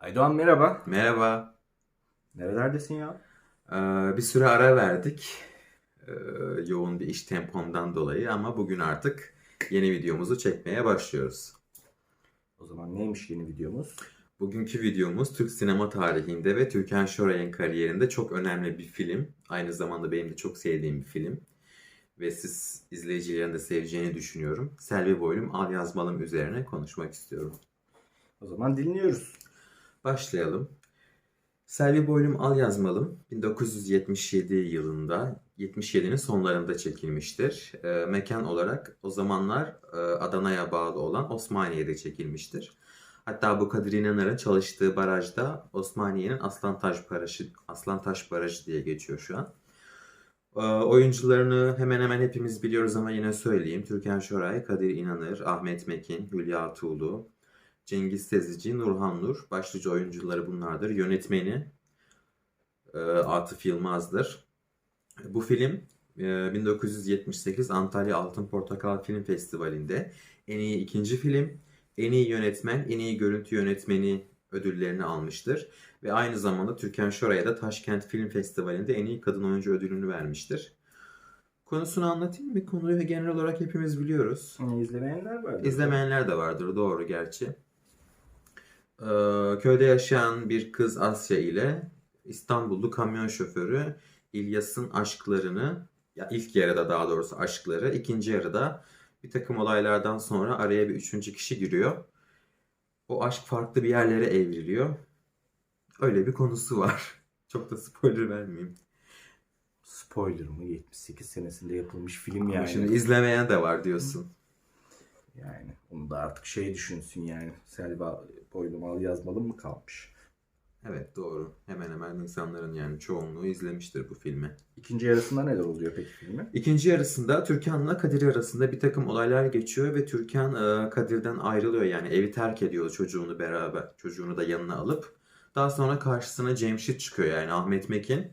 Aydoğan merhaba. Merhaba. Nerelerdesin ya? Ee, bir süre ara verdik. Ee, yoğun bir iş tempomdan dolayı ama bugün artık yeni videomuzu çekmeye başlıyoruz. O zaman neymiş yeni videomuz? Bugünkü videomuz Türk sinema tarihinde ve Türkan Şoray'ın kariyerinde çok önemli bir film. Aynı zamanda benim de çok sevdiğim bir film. Ve siz izleyicilerin de seveceğini düşünüyorum. Selvi Boylum Al Yazmalım üzerine konuşmak istiyorum. O zaman dinliyoruz. Başlayalım. Selvi Boylum Al Yazmalım 1977 yılında 77'nin sonlarında çekilmiştir. E, mekan olarak o zamanlar e, Adana'ya bağlı olan Osmaniye'de çekilmiştir. Hatta bu Kadir İnanır'ın çalıştığı barajda Osmaniye'nin Aslantaş Barajı, Aslantaş Barajı diye geçiyor şu an. E, oyuncularını hemen hemen hepimiz biliyoruz ama yine söyleyeyim. Türkan Şoray, Kadir İnanır, Ahmet Mekin, Hülya Tuğlu, Cengiz Tezici, Nurhan Nur. Başlıca oyuncuları bunlardır. Yönetmeni e, Atıf Yılmaz'dır. Bu film e, 1978 Antalya Altın Portakal Film Festivali'nde en iyi ikinci film, en iyi yönetmen, en iyi görüntü yönetmeni ödüllerini almıştır. Ve aynı zamanda Türkan Şoray'a da Taşkent Film Festivali'nde en iyi kadın oyuncu ödülünü vermiştir. Konusunu anlatayım mı? Konuyu genel olarak hepimiz biliyoruz. İzlemeyenler var. İzlemeyenler de vardır doğru gerçi. Ee, köyde yaşayan bir kız Asya ile İstanbullu kamyon şoförü İlyas'ın aşklarını, ya ilk yarıda daha doğrusu aşkları, ikinci yarıda bir takım olaylardan sonra araya bir üçüncü kişi giriyor. O aşk farklı bir yerlere evriliyor. Öyle bir konusu var. Çok da spoiler vermeyeyim. Spoiler mı? 78 senesinde yapılmış film Ama yani. şimdi izlemeyen de var diyorsun. Yani onu da artık şey düşünsün yani. Selva boylum al yazmalım mı kalmış. Evet doğru. Hemen hemen insanların yani çoğunluğu izlemiştir bu filmi. İkinci yarısında neler oluyor peki filmin? İkinci yarısında Türkan'la Kadir arasında bir takım olaylar geçiyor ve Türkan e, Kadir'den ayrılıyor yani evi terk ediyor çocuğunu beraber çocuğunu da yanına alıp daha sonra karşısına Cemşit çıkıyor yani Ahmet Mekin.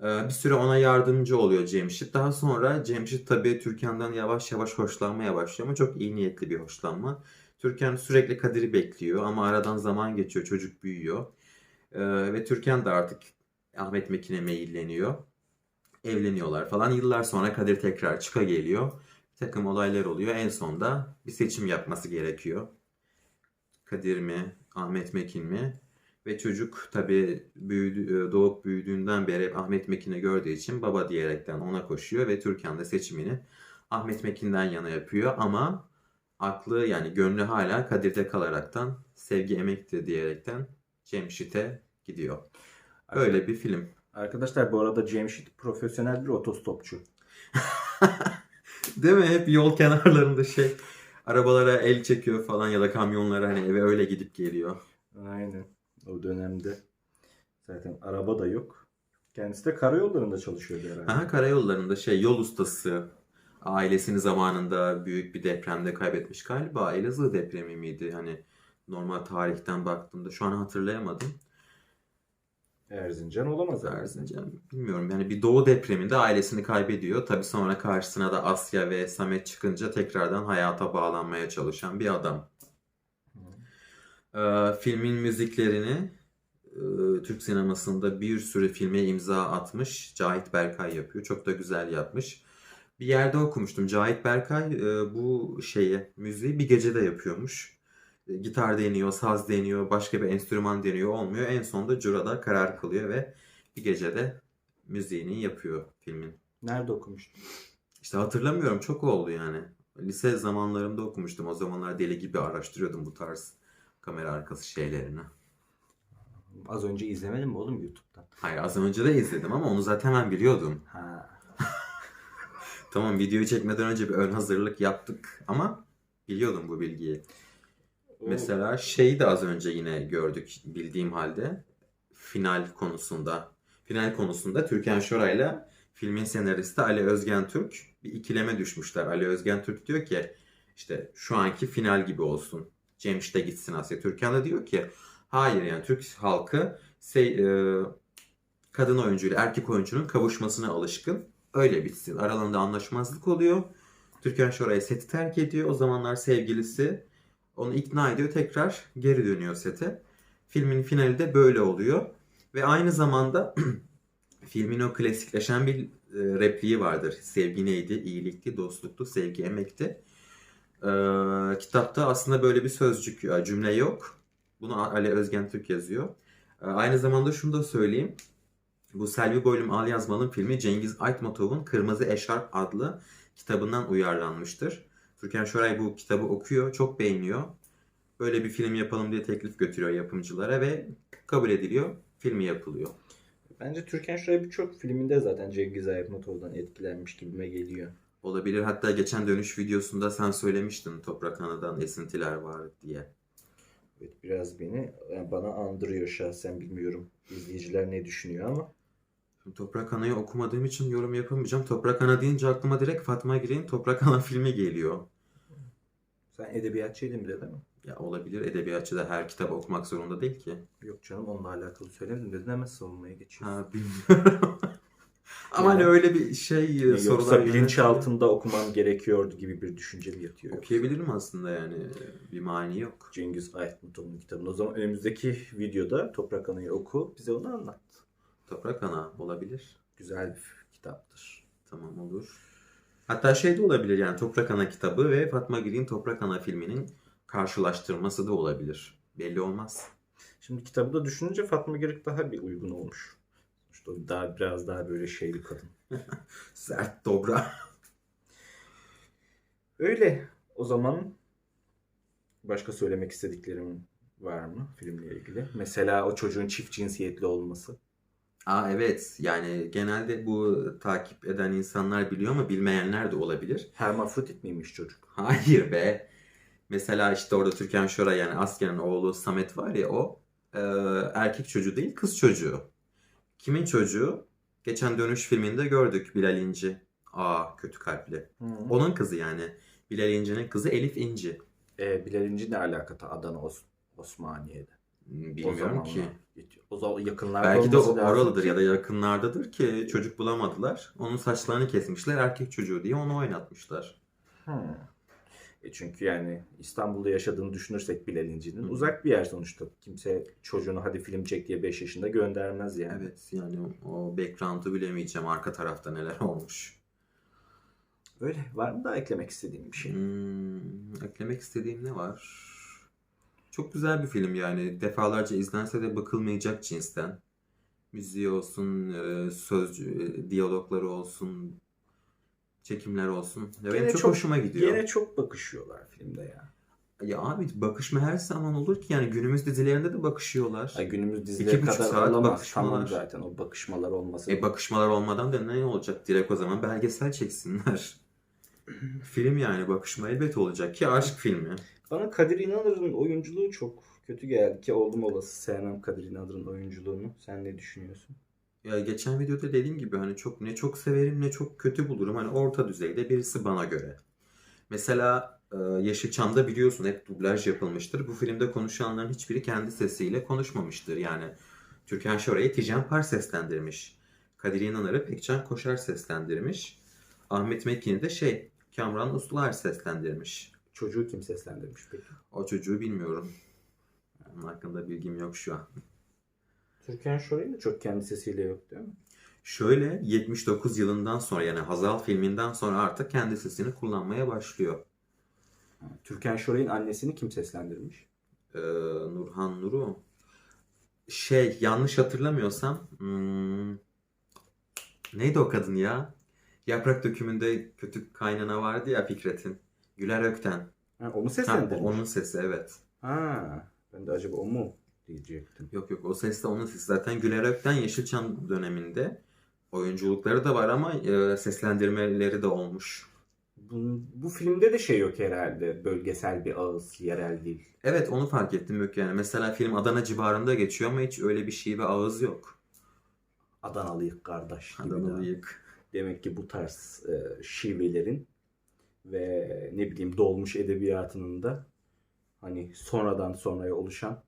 E, bir süre ona yardımcı oluyor Cemşit. Daha sonra Cemşit tabii Türkan'dan yavaş yavaş hoşlanmaya başlıyor ama çok iyi niyetli bir hoşlanma. Türkan sürekli Kadir'i bekliyor ama aradan zaman geçiyor çocuk büyüyor. E, ve Türkan da artık Ahmet Mekin'e meyilleniyor evleniyorlar falan. Yıllar sonra Kadir tekrar çıka geliyor. Bir takım olaylar oluyor. En sonda bir seçim yapması gerekiyor. Kadir mi, Ahmet Mekin mi? Ve çocuk tabii büyüdü, doğup büyüdüğünden beri Ahmet Mekin'i gördüğü için baba diyerekten ona koşuyor ve Türkan da seçimini Ahmet Mekin'den yana yapıyor ama aklı yani gönlü hala Kadir'de kalaraktan sevgi emektir diyerekten Cemşit'e gidiyor. Böyle bir film. Arkadaşlar bu arada Cemşit profesyonel bir otostopçu. Değil mi? Hep yol kenarlarında şey arabalara el çekiyor falan ya da kamyonlara hani eve öyle gidip geliyor. Aynen. O dönemde zaten araba da yok. Kendisi de karayollarında çalışıyordu herhalde. Aha, karayollarında şey yol ustası ailesini zamanında büyük bir depremde kaybetmiş galiba. Elazığ depremi miydi? Hani normal tarihten baktığımda şu an hatırlayamadım. Erzincan olamaz. Erzincan bilmiyorum. Yani bir doğu depreminde ailesini kaybediyor. Tabii sonra karşısına da Asya ve Samet çıkınca tekrardan hayata bağlanmaya çalışan bir adam. Ee, filmin müziklerini e, Türk sinemasında bir sürü filme imza atmış. Cahit Berkay yapıyor. Çok da güzel yapmış. Bir yerde okumuştum. Cahit Berkay e, bu şeye müziği bir gecede yapıyormuş. E, Gitar deniyor, saz deniyor, başka bir enstrüman deniyor olmuyor. En sonunda Cura'da karar kılıyor ve bir gecede müziğini yapıyor filmin. Nerede okumuştun? İşte hatırlamıyorum çok oldu yani. Lise zamanlarımda okumuştum. O zamanlar deli gibi araştırıyordum bu tarz kamera arkası şeylerini. Az önce izlemedin mi oğlum YouTube'dan? Hayır az önce de izledim ama onu zaten ben biliyordum. Ha. Tamam videoyu çekmeden önce bir ön hazırlık yaptık ama biliyordum bu bilgiyi. Mesela şeyi de az önce yine gördük bildiğim halde. Final konusunda. Final konusunda Türkan Şoray'la filmin senaristi Ali Özgen Türk bir ikileme düşmüşler. Ali Özgen Türk diyor ki işte şu anki final gibi olsun. Cemşit'e gitsin Asya. Türkan da diyor ki hayır yani Türk halkı şey, e, kadın oyuncuyla erkek oyuncunun kavuşmasına alışkın. Öyle bitsin. Aralarında anlaşmazlık oluyor. Türkan Şoray seti terk ediyor. O zamanlar sevgilisi onu ikna ediyor. Tekrar geri dönüyor sete. Filmin finali de böyle oluyor. Ve aynı zamanda filmin o klasikleşen bir e, repliği vardır. Sevgi neydi? İyilikti, dostluktu, sevgi emekti. E, kitapta aslında böyle bir sözcük, e, cümle yok. Bunu Ali Özgen Türk yazıyor. E, aynı zamanda şunu da söyleyeyim. Bu Selvi Boylum Al Yazmal'ın filmi Cengiz Aytmatov'un Kırmızı Eşarp adlı kitabından uyarlanmıştır. Türkan Şoray bu kitabı okuyor, çok beğeniyor. Böyle bir film yapalım diye teklif götürüyor yapımcılara ve kabul ediliyor. Filmi yapılıyor. Bence Türkan Şoray birçok filminde zaten Cengiz Aytmatov'dan etkilenmiş gibime geliyor. Olabilir. Hatta geçen dönüş videosunda sen söylemiştin Toprak Ana'dan esintiler var diye. Evet biraz beni yani bana andırıyor şahsen bilmiyorum. İzleyiciler ne düşünüyor ama. Toprak Ana'yı okumadığım için yorum yapamayacağım. Toprak Ana deyince aklıma direkt Fatma Girik'in Toprak Ana filmi geliyor. Sen edebiyatçıydın bir de değil mi? Ya olabilir. Edebiyatçı da her kitap okumak zorunda değil ki. Yok canım onunla alakalı söylemedim dedin hemen savunmaya geçiyorsun. Ha bilmiyorum. Ama hani öyle bir şey Yani sorular Yoksa bilinç altında okuman gerekiyordu gibi bir düşünce mi yatıyor? Okuyabilirim aslında yani. Bir mani yok. Cengiz Aytmatov'un kitabını. O zaman önümüzdeki videoda Toprak Ana'yı oku. Bize onu anlat. Toprak Ana olabilir. Güzel bir kitaptır. Tamam olur. Hatta şey de olabilir yani Toprak Ana kitabı ve Fatma Giri'nin Toprak Ana filminin karşılaştırması da olabilir. Belli olmaz. Şimdi kitabı da düşününce Fatma Girik daha bir uygun olmuş. İşte daha biraz daha böyle şeyli kadın. Sert dobra. Öyle. O zaman başka söylemek istediklerim var mı filmle ilgili? Mesela o çocuğun çift cinsiyetli olması. Aa evet yani genelde bu takip eden insanlar biliyor ama bilmeyenler de olabilir. Hermafrodit miymiş çocuk? Hayır be. Mesela işte orada Türkan Şoray yani Asker'in oğlu Samet var ya o e, erkek çocuğu değil kız çocuğu. Kimin çocuğu? Geçen Dönüş filminde gördük Bilal İnci. Aa kötü kalpli. Onun kızı yani. Bilal İnci'nin kızı Elif İnci. Ee, Bilal İnci ne alakası Adana Os Osmaniye'de? Bilmiyorum zamanlar ki. O zaman yakınlarda Belki de o- lazım oralıdır ki. ya da yakınlardadır ki çocuk bulamadılar. Onun saçlarını kesmişler erkek çocuğu diye onu oynatmışlar. Hmm. E çünkü yani İstanbul'da yaşadığını düşünürsek Bilal İnci'nin Hı. uzak bir yer sonuçta. Kimse çocuğunu hadi film çek diye 5 yaşında göndermez yani. Evet yani o background'u bilemeyeceğim arka tarafta neler olmuş. Öyle. Var mı daha eklemek istediğim bir şey? Hmm, eklemek istediğim ne var? Çok güzel bir film yani. Defalarca izlense de bakılmayacak cinsten. Müziği olsun, e, söz, e, diyalogları olsun, çekimler olsun. Ya benim çok, çok- hoşuma gidiyor. Gene çok bakışıyorlar filmde ya. Ya abi bakışma her zaman olur ki yani günümüz dizilerinde de bakışıyorlar. Ay günümüz dizileri kadar saat olamaz. bakışmalar. Tamam zaten o bakışmalar olmasa. E bakışmalar olmadan da ne olacak? Direkt o zaman belgesel çeksinler. Film yani bakışma elbet olacak ki aşk filmi. Bana Kadir İnanır'ın oyunculuğu çok kötü geldi ki oldum olası sevmem Kadir İnanır'ın oyunculuğunu. Sen ne düşünüyorsun? Ya geçen videoda dediğim gibi hani çok ne çok severim ne çok kötü bulurum. Hani orta düzeyde birisi bana göre. Mesela e, Yeşilçam'da biliyorsun hep dublaj yapılmıştır. Bu filmde konuşanların hiçbiri kendi sesiyle konuşmamıştır. Yani Türkan Şoray'ı Tijan Par seslendirmiş. Kadir İnanır'ı Pekcan Koşar seslendirmiş. Ahmet Mekin'i de şey Kamran Usluer seslendirmiş. Çocuğu kim seslendirmiş peki? O çocuğu bilmiyorum. Onun hakkında bilgim yok şu an. Türkan Şoray'ın da çok kendi sesiyle yok değil mi? Şöyle 79 yılından sonra yani Hazal filminden sonra artık kendi sesini kullanmaya başlıyor. Türkan Şoray'ın annesini kim seslendirmiş? Ee, Nurhan Nuru. Şey yanlış hatırlamıyorsam hmm, neydi o kadın ya? Yaprak dökümünde kötü kaynana vardı ya Fikret'in. Güler Ökten. Ha, onu Ha, seslendirmiş. onun sesi evet. Ha, ben de acaba o mu diyecektim. Yok yok o ses de onun sesi. Zaten Güler Ökten Yeşilçam döneminde oyunculukları da var ama e, seslendirmeleri de olmuş. Bu, bu filmde de şey yok herhalde. Bölgesel bir ağız, yerel dil. Evet onu fark ettim yok yani. Mesela film Adana civarında geçiyor ama hiç öyle bir şey ve ağız yok. Adanalıyık kardeş gibi. Adanalıyık. Demek ki bu tarz e, şivelerin ve ne bileyim dolmuş edebiyatının da hani sonradan sonraya oluşan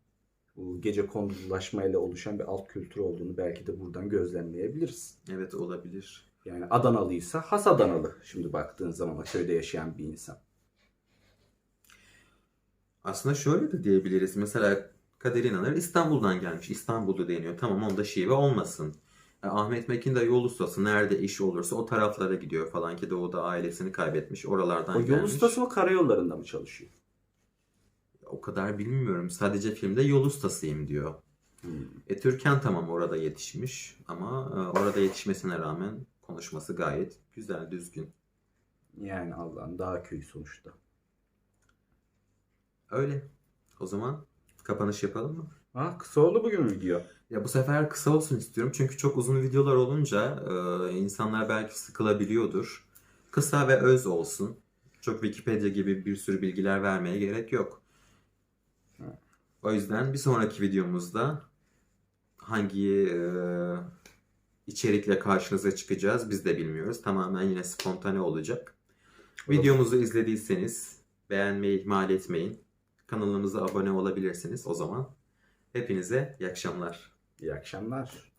bu gece kondulaşmayla oluşan bir alt kültür olduğunu belki de buradan gözlemleyebiliriz. Evet olabilir. Yani Adanalıysa has Adanalı şimdi baktığın zaman köyde yaşayan bir insan. Aslında şöyle de diyebiliriz. Mesela Kadir İnanır İstanbul'dan gelmiş. İstanbul'da deniyor. Tamam onda şive olmasın. E, Ahmet Mekin de yol ustası. Nerede iş olursa o taraflara gidiyor falan ki doğuda ailesini kaybetmiş. Oralardan O yol gelmiş. ustası mı karayollarında mı çalışıyor? O kadar bilmiyorum. Sadece filmde yol ustasıyım diyor. Hmm. E, Türkan tamam orada yetişmiş ama e, orada yetişmesine rağmen konuşması gayet güzel, düzgün. Yani Allah'ın dağ köyü sonuçta. Öyle. O zaman kapanış yapalım mı? Ha kısa oldu bugün video. Ya bu sefer kısa olsun istiyorum çünkü çok uzun videolar olunca e, insanlar belki sıkılabiliyordur. Kısa ve öz olsun. Çok Wikipedia gibi bir sürü bilgiler vermeye gerek yok. O yüzden bir sonraki videomuzda hangi e, içerikle karşınıza çıkacağız biz de bilmiyoruz. Tamamen yine spontane olacak. Videomuzu izlediyseniz beğenmeyi ihmal etmeyin. Kanalımıza abone olabilirsiniz o zaman. Hepinize iyi akşamlar. İyi akşamlar.